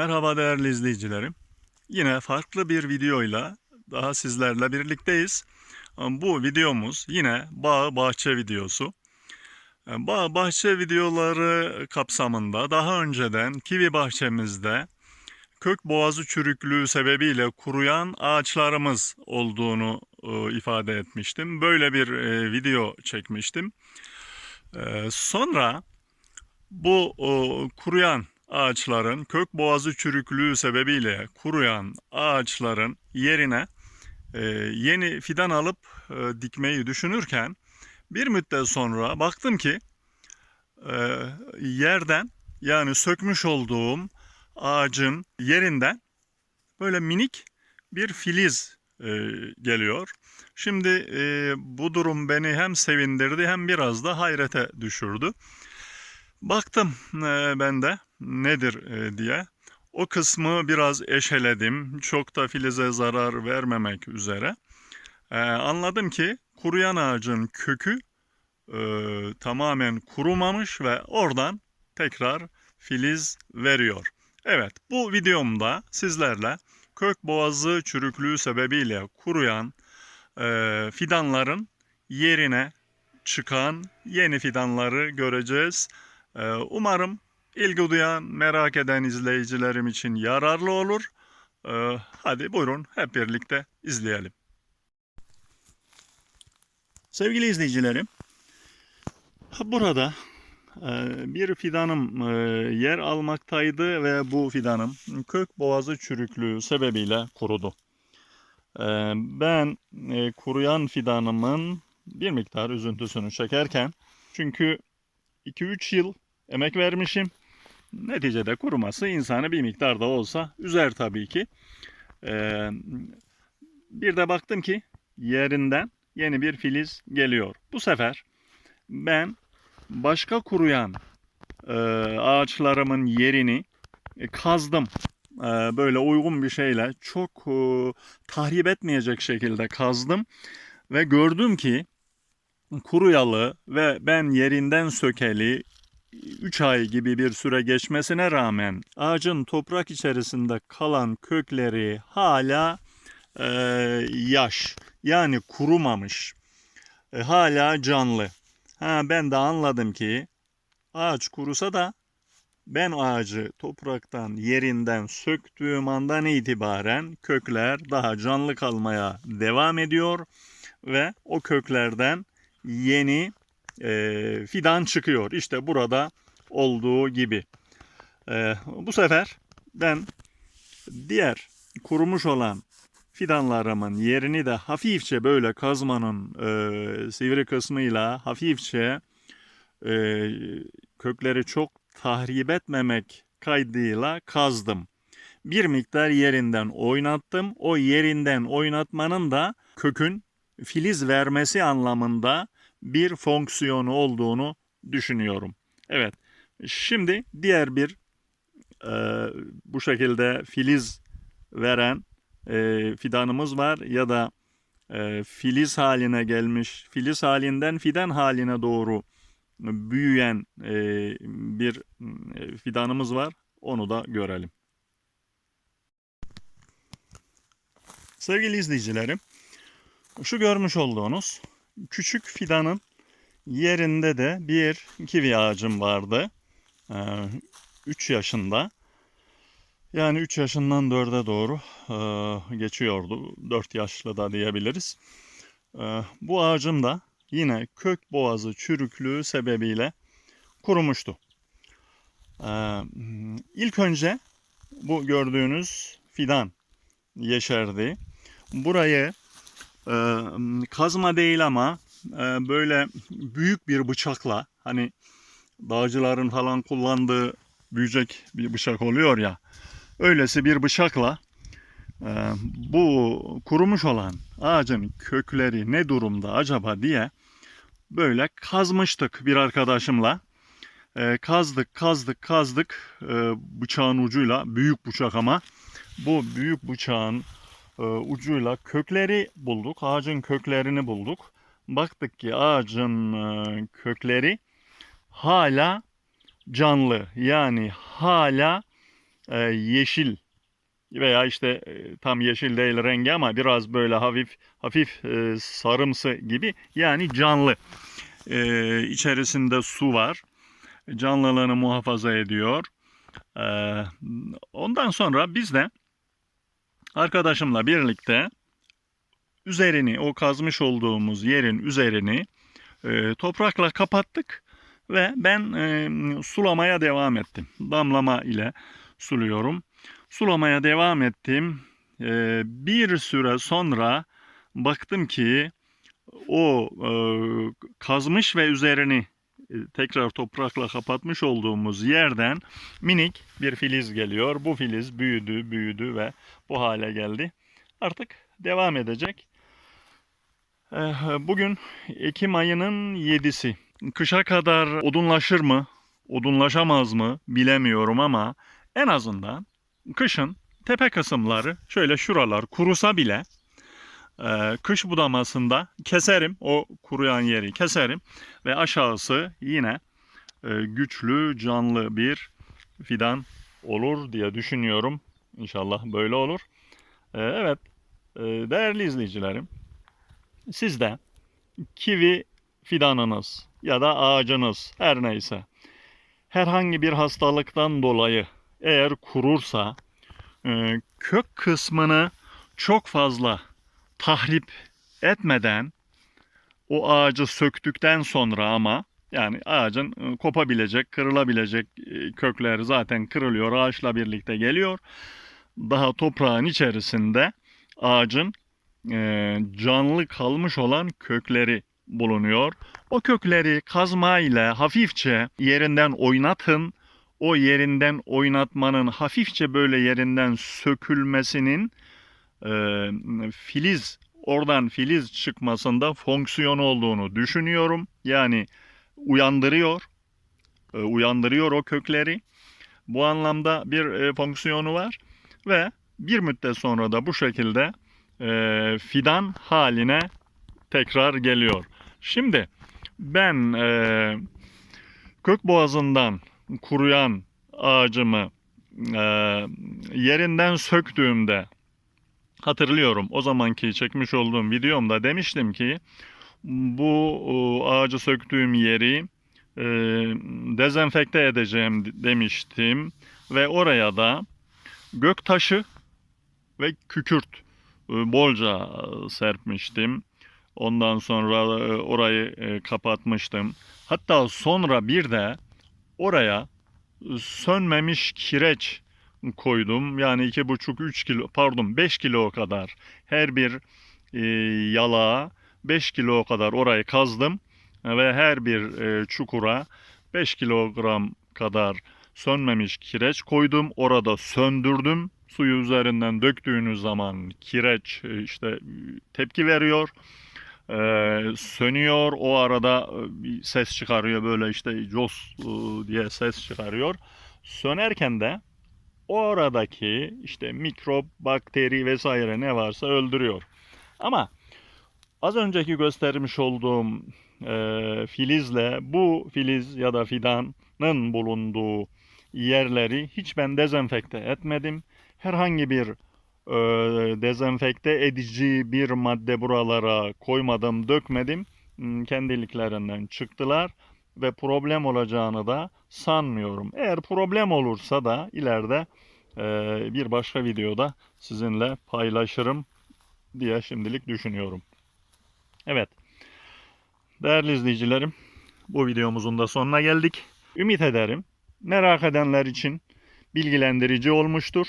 Merhaba değerli izleyicilerim. Yine farklı bir videoyla daha sizlerle birlikteyiz. Bu videomuz yine bağ bahçe videosu. Bağ bahçe videoları kapsamında daha önceden kivi bahçemizde kök boğazı çürüklüğü sebebiyle kuruyan ağaçlarımız olduğunu e, ifade etmiştim. Böyle bir e, video çekmiştim. E, Sonra bu kuruyan ağaçların kök boğazı çürüklüğü sebebiyle kuruyan ağaçların yerine e, yeni fidan alıp e, dikmeyi düşünürken bir müddet sonra baktım ki e, yerden yani sökmüş olduğum ağacın yerinden böyle minik bir filiz e, geliyor. Şimdi e, bu durum beni hem sevindirdi hem biraz da hayrete düşürdü. Baktım e, ben de nedir e, diye. O kısmı biraz eşeledim. Çok da filize zarar vermemek üzere. E, anladım ki kuruyan ağacın kökü e, tamamen kurumamış ve oradan tekrar filiz veriyor. Evet bu videomda sizlerle kök boğazı çürüklüğü sebebiyle kuruyan e, fidanların yerine çıkan yeni fidanları göreceğiz. Ee, Umarım ilgi duyan, merak eden izleyicilerim için yararlı olur. Ee, Hadi buyurun hep birlikte izleyelim. Sevgili izleyicilerim, burada e, bir fidanım e, yer almaktaydı ve bu fidanım kök boğazı çürüklüğü sebebiyle kurudu. E, Ben kuruyan fidanımın bir miktar üzüntüsünü çekerken çünkü 2-3 yıl emek vermişim. Neticede kuruması insanı bir miktar da olsa üzer tabii ki. Ee, bir de baktım ki yerinden yeni bir filiz geliyor. Bu sefer ben başka kuruyan e, ağaçlarımın yerini e, kazdım. E, böyle uygun bir şeyle çok e, tahrip etmeyecek şekilde kazdım ve gördüm ki kuruyalı ve ben yerinden sökeli 3 ay gibi bir süre geçmesine rağmen ağacın toprak içerisinde kalan kökleri hala e, yaş yani kurumamış E, hala canlı. Ha, ben de anladım ki ağaç kurusa da ben ağacı topraktan yerinden söktüğüm andan itibaren kökler daha canlı kalmaya devam ediyor ve o köklerden yeni e, fidan çıkıyor. İşte burada olduğu gibi. E, bu sefer ben diğer kurumuş olan fidanlarımın yerini de hafifçe böyle kazmanın e, sivri kısmıyla hafifçe e, kökleri çok tahrip etmemek kaydıyla kazdım. Bir miktar yerinden oynattım. O yerinden oynatmanın da kökün filiz vermesi anlamında bir fonksiyonu olduğunu düşünüyorum. Evet. Şimdi diğer bir e, bu şekilde filiz veren e, fidanımız var ya da e, filiz haline gelmiş, filiz halinden fidan haline doğru büyüyen e, bir e, fidanımız var. Onu da görelim. Sevgili izleyicilerim, şu görmüş olduğunuz küçük fidanın yerinde de bir kivi ağacım vardı. 3 yaşında. Yani 3 yaşından 4'e doğru e, geçiyordu. 4 yaşlı da diyebiliriz. E, bu ağacım da yine kök boğazı çürüklüğü sebebiyle kurumuştu. E, ilk önce bu gördüğünüz fidan yeşerdi. Burayı kazma değil ama e, böyle büyük bir bıçakla hani dağcıların falan kullandığı büyüyecek bir bıçak oluyor ya öylesi bir bıçakla e, bu kurumuş olan ağacın kökleri ne durumda acaba diye böyle kazmıştık bir arkadaşımla. E, kazdık, kazdık, kazdık bıçağın ucuyla, büyük bıçak ama bu büyük bıçağın e, ucuyla kökleri bulduk. Ağacın köklerini bulduk. Baktık ki ağacın e, kökleri hala canlı. Yani hala e, yeşil veya işte tam yeşil değil rengi ama biraz böyle hafif hafif sarımsı gibi yani canlı. E, içerisinde su var. Canlılığını muhafaza ediyor. E, ondan sonra biz de arkadaşımla birlikte üzerini o kazmış olduğumuz yerin üzerini e, toprakla kapattık ve ben e, sulamaya devam ettim. Damlama ile suluyorum. Sulamaya devam ettim. E, bir süre sonra baktım ki o e, kazmış ve üzerini tekrar toprakla kapatmış olduğumuz yerden minik bir filiz geliyor. Bu filiz büyüdü, büyüdü ve bu hale geldi. Artık devam edecek. Eh, Bugün Ekim ayının 7'si. Kışa kadar odunlaşır mı, odunlaşamaz mı bilemiyorum ama en azından kışın tepe kısımları şöyle şuralar kurusa bile e, kış budamasında keserim. O kuruyan yeri keserim ve aşağısı yine e, güçlü, canlı bir fidan olur diye düşünüyorum. İnşallah böyle olur. E, evet, e, değerli izleyicilerim, siz de kivi fidanınız ya da ağacınız her neyse herhangi bir hastalıktan dolayı eğer kurursa e, kök kısmını çok fazla tahrip etmeden o ağacı söktükten sonra ama yani ağacın e, kopabilecek, kırılabilecek e, kökleri zaten kırılıyor, ağaçla birlikte geliyor. Daha toprağın içerisinde ağacın e, canlı kalmış olan kökleri bulunuyor. O kökleri kazma ile hafifçe yerinden oynatın. O yerinden oynatmanın hafifçe böyle yerinden sökülmesinin e, filiz oradan filiz çıkmasında fonksiyon olduğunu düşünüyorum. Yani uyandırıyor, e, uyandırıyor o kökleri. Bu anlamda bir e, fonksiyonu var ve bir müddet sonra da bu şekilde e, fidan haline tekrar geliyor. Şimdi ben e, kök boğazından kuruyan ağacımı e, yerinden söktüğümde hatırlıyorum o zamanki çekmiş olduğum videomda demiştim ki bu e, ağacı söktüğüm yeri e, dezenfekte edeceğim demiştim ve oraya da gök taşı ve kükürt e, bolca e, serpmiştim. Ondan sonra e, orayı e, kapatmıştım. Hatta sonra bir de oraya e, sönmemiş kireç koydum. Yani iki buçuk üç kilo pardon 5 kilo kadar her bir e, yalağa 5 kilo kadar orayı kazdım ve her bir e, çukura 5 kilogram kadar sönmemiş kireç koydum. Orada söndürdüm. Suyu üzerinden döktüğünüz zaman kireç e, işte tepki veriyor. E, sönüyor. O arada e, ses çıkarıyor böyle işte jos e, diye ses çıkarıyor. Sönerken de oradaki işte mikrop, bakteri vesaire ne varsa öldürüyor. Ama az önceki göstermiş olduğum e, filizle bu filiz ya da fidanın bulunduğu yerleri hiç ben dezenfekte etmedim. Herhangi bir e, dezenfekte edici bir madde buralara koymadım, dökmedim. Hmm, Kendiliklerinden çıktılar ve problem olacağını da sanmıyorum. Eğer problem olursa da ileride e, bir başka videoda sizinle paylaşırım diye şimdilik düşünüyorum. Evet. Değerli izleyicilerim, bu videomuzun da sonuna geldik. Ümit ederim merak edenler için bilgilendirici olmuştur,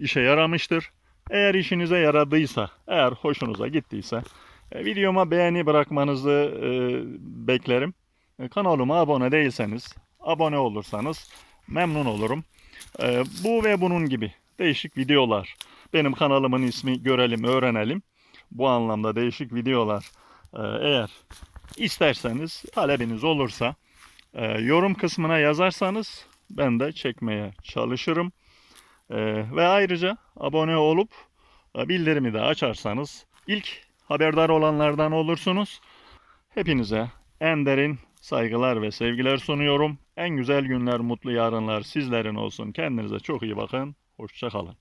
işe yaramıştır. Eğer işinize yaradıysa, eğer hoşunuza gittiyse e, videoma beğeni bırakmanızı e, beklerim. E, kanalıma abone değilseniz, abone olursanız memnun olurum. E, bu ve bunun gibi değişik videolar. Benim kanalımın ismi Görelim Öğrenelim. Bu anlamda değişik videolar e, eğer isterseniz, talebiniz olursa yorum kısmına yazarsanız ben de çekmeye çalışırım. Ve ayrıca abone olup bildirimi de açarsanız ilk haberdar olanlardan olursunuz. Hepinize en derin saygılar ve sevgiler sunuyorum. En güzel günler, mutlu yarınlar sizlerin olsun. Kendinize çok iyi bakın. Hoşça kalın.